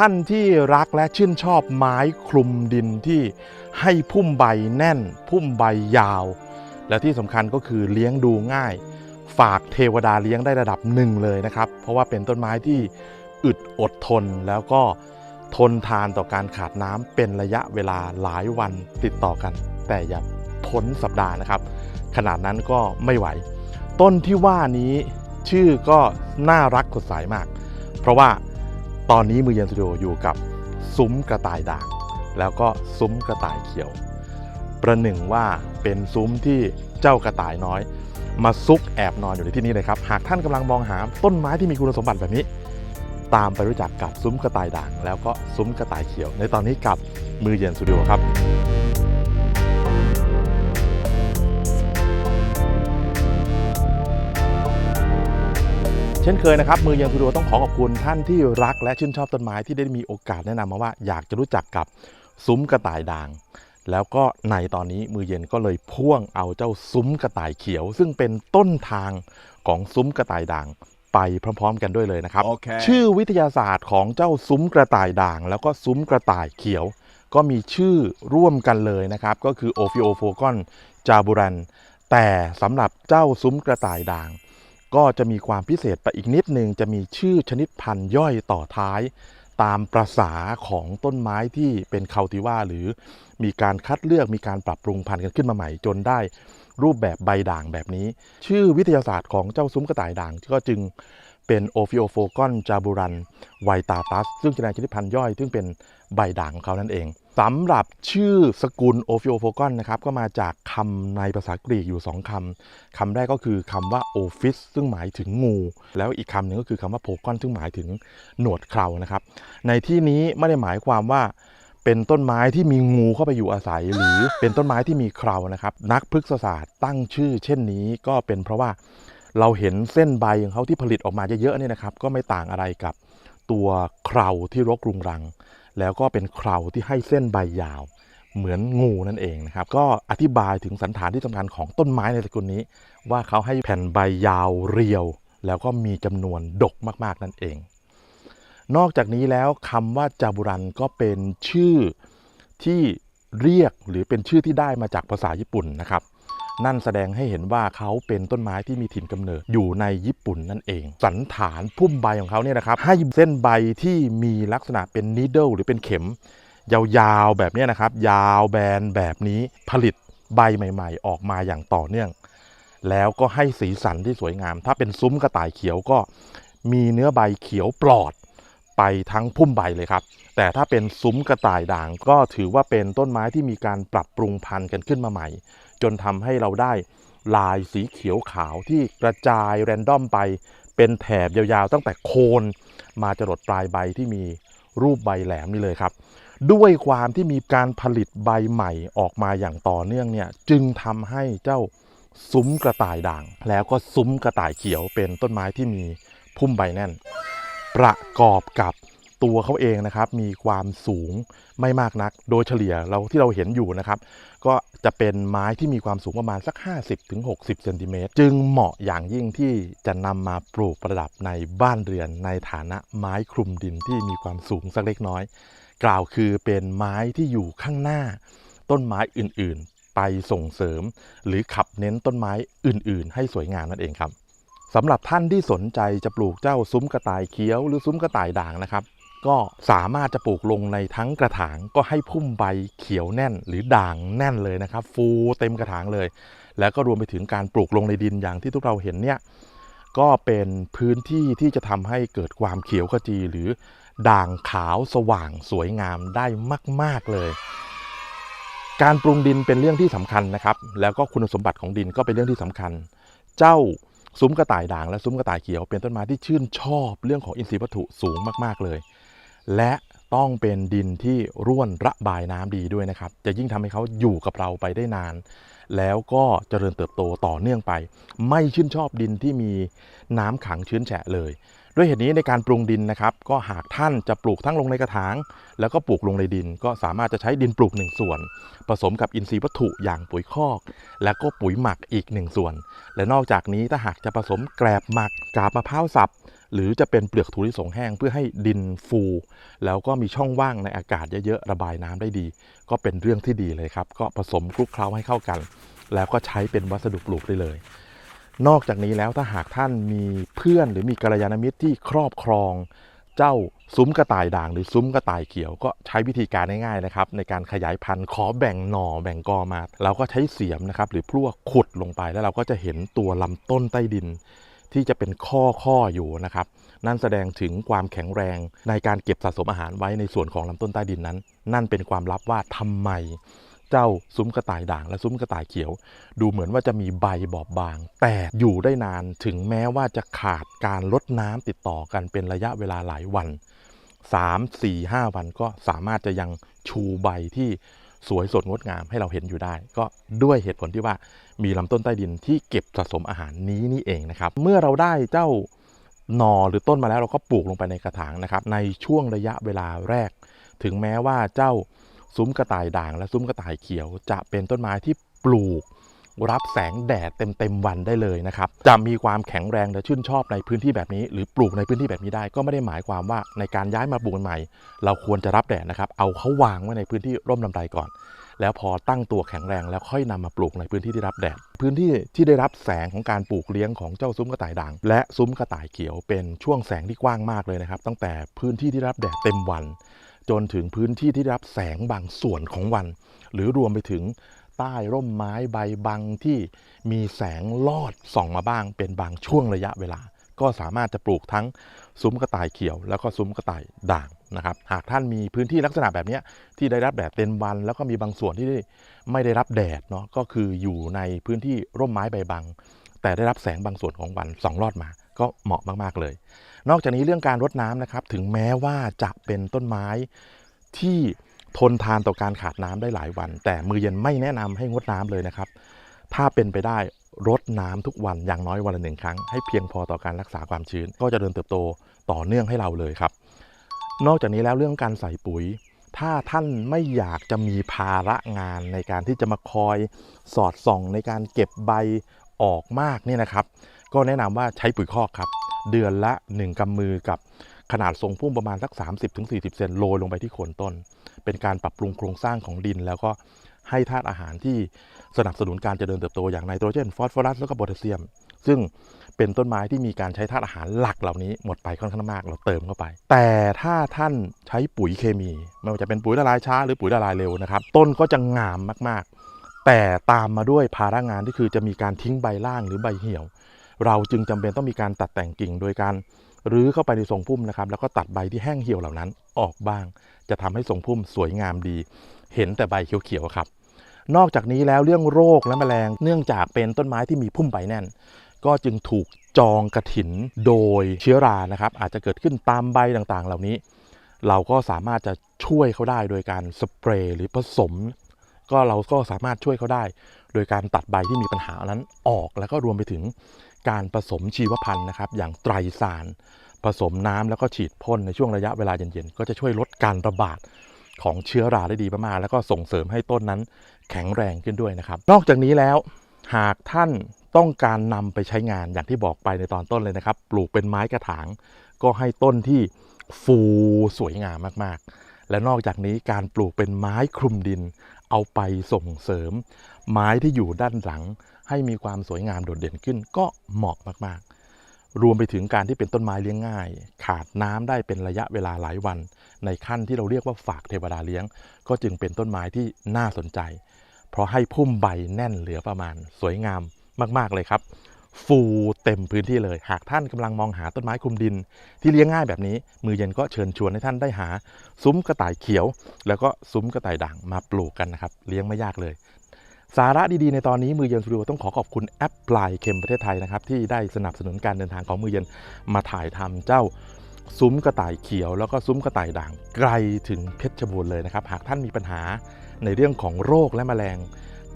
ท่านที่รักและชื่นชอบไม้คลุมดินที่ให้พุ่มใบแน่น พุ่มใบยาว และที่สำคัญก็คือเลี้ยงดูง่าย ฝากเทวดาเลี้ยงได้ระดับหนึ่งเลยนะครับ เพราะว่าเป็นต้นไม้ที่อึดอดทนแล้วก็ทนทานต่อการขาดน้ำเป็นระยะเวลาหลายวันติดต่อกัน แต่อย่าพ้นสัปดาห์นะครับ ขนาดนั้นก็ไม่ไหว ต้นที่ว่านี้ชื่อก็น่ารักสดใสมาก เพราะว่า ตอนนี้มือเย็นสตูดิโออยู่กับซุ้มกระต่ายด่าง แล้วก็ซุ้มกระต่ายเขียว ประหนึ่งว่าเป็นซุ้มที่เจ้ากระต่ายน้อย มาซุกแอบนอนอยู่ในที่นี้เลยครับ หากท่านกำลังมองหาต้นไม้ที่มีคุณสมบัติแบบนี้ ตามไปรู้จักกับซุ้มกระต่ายด่าง แล้วก็ซุ้มกระต่ายเขียว ในตอนนี้กับมือเย็นสตูดิโอครับ ช่นเคยนะครับ มือเย็นสตูดิโอต้องขอขอบคุณท่านที่รักและชื่นชอบต้นไม้ที่ได้มีโอกาสแนะนำมาว่าอยากจะรู้จักกับซุ้มกระต่ายด่าง แล้วก็ในตอนนี้มือเย็นก็เลยพ่วงเอาเจ้าซุ้มกระต่ายเขียว ซึ่งเป็นต้นทางของซุ้มกระต่ายด่างไปพร้อมๆ กันด้วยเลยนะครับ Okay. ชื่อวิทยาศาสตร์ของเจ้าซุ้มกระต่ายด่าง แล้วก็ซุ้มกระต่ายเขียว ก็มีชื่อร่วมกันเลยนะครับ ก็คือโอฟิโอโฟกอนจาบูรันแต่สำหรับเจ้าซุ้มกระต่ายด่าง ก็จะมีความพิเศษไปอีกนิดนึงจะมีชื่อชนิดพันธุ์ย่อยต่อท้าย ตามประษาของต้นไม้ที่เป็นคาติว่าหรือมีการคัดเลือกมีการปรับปรุงพันธุ์กันขึ้นมาใหม่จนได้ รูปแบบใบด่างแบบนี้ ชื่อวิทยาศาสตร์ของเจ้าซุ้มกระต่ายด่างก็จึงเป็นโอฟิโอโฟกอนจาบูรันไวตาตัส ซึ่งจะเป็นชนิดพันธุ์ย่อย ซึ่งเป็นใบด่างของเขานั่นเอง สำหรับชื่อสกุลโอฟิโอโฟกอนนะครับก็มาจากคำในภาษากรีกอยู่ 2คำคำแรกก็คือคำว่าโอฟิสซึ่งหมายถึงงู แล้วอีกคำหนึ่งก็คือคำว่าโพกอนซึ่งหมายถึงหนวดเครานะครับ ในที่นี้ไม่ได้หมายความว่าเป็นต้นไม้ที่มีงูเข้าไปอยู่อาศัย หรือเป็นต้นไม้ที่มีเครานะครับ นักพฤกษศาสตร์ตั้งชื่อ เช่นนี้ก็เป็นเพราะว่าเราเห็นเส้นใบของเขาที่ผลิตออกมาเยอะๆเนี่ยนะครับ ก็ไม่ต่างอะไรกับตัวเคราที่รกรุงรัง แล้วก็เป็นเคราที่ให้เส้นใบยาว เหมือนงูนั่นเองนะครับ ก็อธิบายถึงสันฐานที่สำคัญของต้นไม้ในสกุลนี้ ว่าเขาให้แผ่นใบยาวเรียว แล้วก็มีจำนวนดกมาก ๆ นั่นเอง นอกจากนี้แล้วคำว่าจาบุรันก็เป็นชื่อที่เรียกหรือเป็นชื่อที่ได้มาจากภาษาญี่ปุ่นนะครับ นั่นแสดงให้เห็นว่าเขาเป็นต้นไม้ที่มีถิ่นกำเนิดอยู่ในญี่ปุ่นนั่นเอง สันฐานพุ่มใบของเขาเนี่ยนะครับให้เส้นใบที่มีลักษณะเป็นนีดเดิลหรือเป็นเข็ม ยาวๆแบบนี้นะครับ ยาวแบนแบบนี้ผลิตใบใหม่ ๆ ออกมาอย่างต่อเนื่อง แล้วก็ให้สีสันที่สวยงาม ถ้าเป็นซุ้มกระต่ายเขียวก็มีเนื้อใบเขียวปลอด ไปทั้งพุ่มใบเลยครับ แต่ถ้าเป็นซุ้มกระต่ายด่างก็ถือว่าเป็นต้นไม้ที่มีการปรับปรุงพันธุ์กันขึ้นมาใหม่ จนทำให้เราได้ลายสีเขียวขาวที่กระจายแรนดอมไป เป็นแถบยาวๆ ตั้งแต่โคน มาจรดปลายใบที่มีรูปใบแหลมนี่เลยครับ ด้วยความที่มีการผลิตใบใหม่ออกมาอย่างต่อเนื่องเนี่ยจึงทำให้เจ้าซุ้มกระต่ายด่าง แล้วก็ซุ้มกระต่ายเขียวเป็นต้นไม้ที่มีพุ่มใบแน่น ประกอบกับตัวเขาเองนะครับมีความสูงไม่มากนัก โดยเฉลี่ยเราที่เราเห็นอยู่นะครับ ก็จะเป็นไม้ที่มีความสูงประมาณสัก 50-60เซนติเมตรจึงเหมาะอย่างยิ่งที่จะนำมาปลูกประดับในบ้านเรือนในฐานะไม้คลุมดินที่มีความสูงสักเล็กน้อย กล่าวคือเป็นไม้ที่อยู่ข้างหน้า ต้นไม้อื่นๆ ไปส่งเสริม หรือขับเน้นต้นไม้อื่น ๆ ให้สวยงามนั่นเองครับ สำหรับท่านที่สนใจจะปลูกเจ้าซุ้มกระต่ายเขียวหรือซุ้มกระต่ายด่างนะครับ ก็สามารถจะปลูกลงในทั้งกระถางก็ให้พุ่มใบเขียวแน่น หรือด่างแน่นเลยนะครับ ฟูเต็มกระถางเลย แล้วก็รวมไปถึงการปลูกลงในดินอย่างที่ทุกเราเห็นเนี่ยก็เป็นพื้นที่ที่จะทำให้เกิดความเขียวขจีหรือด่างขาวสว่างสวยงามได้มาก ๆ เลย การปรุงดินเป็นเรื่องที่สำคัญนะครับ แล้วก็คุณสมบัติของดินก็เป็นเรื่องที่สำคัญ เจ้า ซุ้มกระต่ายด่างและซุ้มกระต่ายเขียว เป็นต้นไม้ที่ชื่นชอบเรื่องของอินทรีย์วัตถุสูงมากๆเลย และต้องเป็นดินที่ร่วนระบายน้ำดีด้วยนะครับ จะยิ่งทำให้เขาอยู่กับเราไปได้นาน แล้วก็เจริญเติบโตต่อเนื่องไป ไม่ชื่นชอบดินที่มีน้ำขังชื้นแฉะเลย ด้วยเหตุนี้ในการปรุงดินนะครับ ก็หากท่านจะปลูกทั้งลงในกระถาง แล้วก็ปลูกลงในดิน ก็สามารถจะใช้ดินปลูกหนึ่งส่วน ผสมกับอินทรีย์วัตถุอย่างปุ๋ยคอก และก็ปุ๋ยหมักอีกหนึ่งส่วน และนอกจากนี้ถ้าหากจะผสมแกลบหมักกาบมะพร้าวสับหรือจะเป็นเปลือกถั่วลิสงแห้งเพื่อให้ดินฟู แล้วก็มีช่องว่างในอากาศเยอะๆระบายน้ำได้ดี ก็เป็นเรื่องที่ดีเลยครับ ก็ผสมคลุกเคล้าให้เข้ากัน แล้วก็ใช้เป็นวัสดุปลูกได้เลย นอกจากนี้แล้วถ้าหากท่านมีเพื่อนหรือมีกัลยาณมิตรที่ครอบครอง เจ้าซุ้มกระต่ายด่างหรือซุ้มกระต่ายเขียวก็ใช้วิธีการง่ายๆนะครับ ในการขยายพันธุ์ขอแบ่งหน่อแบ่งกอมา เราก็ใช้เสียมนะครับ หรือพลั่วขุดลงไปแล้วเราก็จะเห็นตัวลำต้นใต้ดิน ที่จะเป็นข้อข้อๆอยู่นะครับ นั่นแสดงถึงความแข็งแรงในการเก็บสะสมอาหารไว้ในส่วนของลำต้นใต้ดินนั้น นั่นเป็นความลับว่าทำไม เจ้าซุ้มกระต่ายด่างและซุ้มกระต่ายเขียว ดูเหมือนว่าจะมีใบบอบบาง แต่อยู่ได้นานถึงแม้ว่าจะขาดการลดน้ำติดต่อกันเป็นระยะเวลาหลายวัน 3 4 5 วันก็สามารถจะยังชูใบที่สวยสดงดงามให้เราเห็นอยู่ได้ ก็ด้วยเหตุผลที่ว่ามีลำต้นใต้ดินที่เก็บสะสมอาหารนี้นี่เองนะครับ เมื่อเราได้เจ้าหนอหรือต้นมาแล้วเราก็ปลูกลงไปในกระถางนะครับ ในช่วงระยะเวลาแรก ถึงแม้ว่าเจ้า ซุ้มกระต่ายด่างและซุ้มกระต่ายเขียว จะเป็นต้นไม้ที่ปลูก รับแสงแดดเต็มๆวันได้เลยนะครับ จะมีความแข็งแรงและชื่นชอบในพื้นที่แบบนี้ หรือปลูกในพื้นที่แบบนี้ได้ ก็ไม่ได้หมายความว่าในการย้ายมาปลูกใหม่ เราควรจะรับแดดนะครับ เอาเขาวางไว้ในพื้นที่ร่มลำไรก่อนแล้วพอตั้งตัวแข็งแรงแล้วค่อยนำมาปลูกในพื้นที่ที่รับแดด พื้นที่ที่ได้รับแสงของการปลูกเลี้ยงของเจ้าซุ้มกระต่ายด่าง และซุ้มกระต่ายเขียวเป็นช่วงแสงที่กว้างมากเลยนะครับ ตั้งแต่พื้นที่ที่รับแดดเต็มวัน จนถึงพื้นที่ที่รับแสงบางส่วนของวัน หรือรวมไปถึงใต้ร่มไม้ใบบังที่มีแสงลอดส่องมาบ้าง เป็นบางช่วงระยะเวลา ก็สามารถจะปลูกทั้งซุ้มกระต่ายเขียว แล้วก็ซุ้มกระต่ายด่างนะครับหากท่านมีพื้นที่ลักษณะแบบนี้ที่ได้รับแดดเต็มวัน แล้วก็มีบางส่วนที่ไม่ได้รับแดดเนาะก็คืออยู่ในพื้นที่ร่มไม้ใบบัง แต่ได้รับแสงบางส่วนของวันส่องลอดมา ก็เหมาะมากๆเลย นอกจากนี้เรื่องการรดน้ำนะครับ ถึงแม้ว่าจะเป็นต้นไม้ที่ทนทานต่อการขาดน้ำได้หลายวัน แต่มือเย็นไม่แนะนำให้งดน้ำเลยนะครับ ถ้าเป็นไปได้รดน้ำทุกวันอย่างน้อยวันละหนึ่งครั้ง ให้เพียงพอต่อการรักษาความชื้น ก็จะเดินเติบโตต่อเนื่องให้เราเลยครับ นอกจากนี้แล้วเรื่องการใส่ปุ๋ย ถ้าท่านไม่อยากจะมีภาระงานในการที่จะมาคอยสอดส่องในการเก็บใบออกมากเนี่ยนะครับ ก็แนะนำว่าใช้ปุ๋ยคอกครับ เดือนละ 1กำมือกับขนาดทรงพุ่มประมาณสัก 30-40 เซนโรยลงไปที่โคนต้น เป็นการปรับปรุงโครงสร้างของดิน แล้วก็ให้ธาตุอาหารที่สนับสนุนการเจริญเติบโตอย่างไนโตรเจนฟอสฟอรัสแล้วก็โพแทสเซียม ซึ่งเป็นต้นไม้ที่มีการใช้ธาตุอาหารหลักเหล่านี้หมดไปค่อนข้างมากเราเติมเข้าไป แต่ถ้าท่านใช้ปุ๋ยเคมี ไม่ว่าจะเป็นปุ๋ยละลายช้าหรือปุ๋ยละลายเร็วนะครับ ต้นก็จะงามมากๆ แต่ตามมาด้วยภาระงานที่คือจะมีการทิ้งใบล่างหรือใบเหี่ยว เราจึงจำเป็นต้องมีการตัดแต่งกิ่งโดยการรื้อเข้าไปในทรงพุ่มนะครับแล้วก็ตัดใบที่แห้งเหี่ยวเหล่านั้นออกบ้าง จะทำให้ทรงพุ่มสวยงามดี เห็นแต่ใบเขียวๆครับ นอกจากนี้แล้วเรื่องโรคและแมลง เนื่องจากเป็นต้นไม้ที่มีพุ่มใบแน่น ก็จึงถูกจองกระถินโดยเชื้อรานะครับ อาจจะเกิดขึ้นตามใบต่างๆ เหล่านี้ เราก็สามารถจะช่วยเขาได้โดยการสเปรย์หรือผสม ก็เราก็สามารถช่วยเขาได้ โดยการตัดใบที่มีปัญหานั้นออกแล้วก็รวมไปถึง การผสมชีวพันธุ์นะครับ อย่างไตรสาร ผสมน้ำแล้วก็ฉีดพ่นในช่วงระยะเวลาเย็นๆ ก็จะช่วยลดการระบาดของเชื้อราได้ดีมากๆแล้วก็ส่งเสริมให้ต้นนั้นแข็งแรงขึ้นด้วยนะครับ นอกจากนี้แล้วหากท่านต้องการนำไปใช้งานอย่างที่บอกไปในตอนต้นเลยนะครับ ปลูกเป็นไม้กระถาง ก็ให้ต้นที่ฟูสวยงามมากๆ และนอกจากนี้การปลูกเป็นไม้คลุมดิน เอาไปส่งเสริม ไม้ที่อยู่ด้านหลัง ให้มีความสวยงามโดดเด่นขึ้นก็เหมาะมากๆ รวมไปถึงการที่เป็นต้นไม้เลี้ยงง่าย ขาดน้ำได้เป็นระยะเวลาหลายวัน ในขั้นที่เราเรียกว่าฝากเทวดาเลี้ยง ก็จึงเป็นต้นไม้ที่น่าสนใจ เพราะให้พุ่มใบแน่นเหลือประมาณ สวยงามมาก ๆเลยครับ ฟูเต็มพื้นที่เลย หากท่านกำลังมองหาต้นไม้คลุมดิน ที่เลี้ยงง่ายแบบนี้ มือเย็นก็เชิญชวนให้ท่านได้หา ซุ้มกระต่ายเขียว แล้วก็ซุ้มกระต่ายด่างมาปลูกกันนะครับ เลี้ยงไม่ยากเลย สาระดีๆ ในตอนนี้มือเย็นสตูดิโอต้องขอขอบคุณแอปพลายเค็มประเทศไทยนะครับ ที่ได้สนับสนุนการเดินทางของมือเย็นมาถ่ายทำเจ้าซุ้มกระต่ายเขียว แล้วก็ซุ้มกระต่ายด่างไกลถึงเพชรบูรณ์เลยนะครับ หากท่านมีปัญหาในเรื่องของโรคและแมลง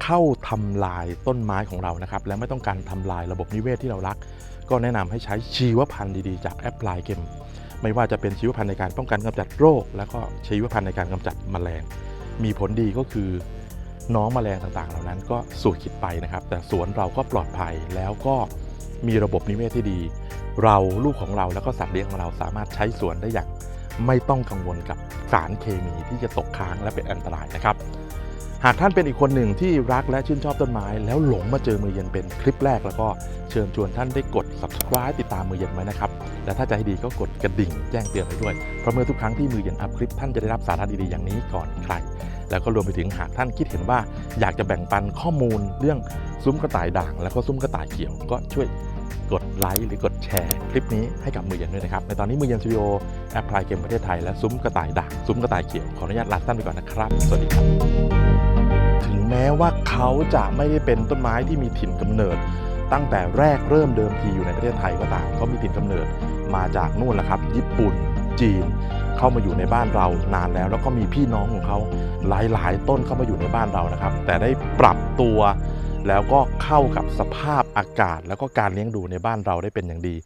เข้าทำลายต้นไม้ของเรานะครับ และไม่ต้องการทำลายระบบนิเวศที่เรารัก ก็แนะนำให้ใช้ชีวพันธุ์ดีๆ จากแอปพลายเค็มไม่ว่าจะเป็นชีวพันธุ์ในการป้องกันกำจัดโรค แล้วก็ชีวพันธุ์ในการกำจัดแมลง มีผลดีก็คือ น้องแมลงต่างๆ เหล่านั้นก็สูญคิดไปนะครับ แต่สวนเราก็ปลอดภัยแล้วก็มีระบบนิเวศที่ดี เราลูกของเราแล้วก็สัตว์เลี้ยงของเราสามารถใช้สวนได้อย่างไม่ต้องกังวลกับสารเคมีที่จะตกค้างและเป็นอันตรายนะครับ หากท่านเป็นอีกคนหนึ่งที่รักและชื่นชอบต้นไม้ แล้วหลงมาเจอมือเย็นเป็นคลิปแรกแล้วก็เชิญชวนท่านได้กด subscribe ติดตามมือเย็นไว้นะครับ และถ้าใจดีก็กดกระดิ่งแจ้งเตือนไว้ด้วย เพราะเมื่อทุกครั้งที่มือเย็นอัพคลิปท่านจะได้รับสาระดีๆอย่างนี้ก่อนใคร แล้วก็รวมไปถึงหากท่านคิดเห็นว่า อยากจะแบ่งปันข้อมูลเรื่องซุ้มกระต่ายด่าง แล้วก็ซุ้มกระต่ายเขียวก็ช่วยกดไลค์หรือกดแชร์คลิปนี้ให้กับมือเย็นด้วยนะครับ ในตอนนี้มือเย็นสตูดิโอแอปพลายเกมประเทศไทยและซุ้มกระต่ายด่างซุ้มกระต่ายเขียวขออนุญาตลาท่านไปก่อนนะครับ สวัสดีครับ ถึงแม้ว่าเขาจะไม่ได้เป็นต้นไม้ที่มีถิ่นกำเนิด ตั้งแต่แรกเริ่มเดิมทีอยู่ในประเทศไทยก็ตามเขามีถิ่นกำเนิดมาจากนู่นแหละครับ ญี่ปุ่นจีนเข้ามาอยู่ในบ้านเรานานแล้ว แล้วก็มีพี่น้องของเขาหลายๆ ต้นเข้ามาอยู่ในบ้านเรานะครับ แต่ได้ปรับตัว แล้วก็เข้ากับสภาพอากาศ แล้วก็การเลี้ยงดูในบ้านเราได้เป็นอย่างดี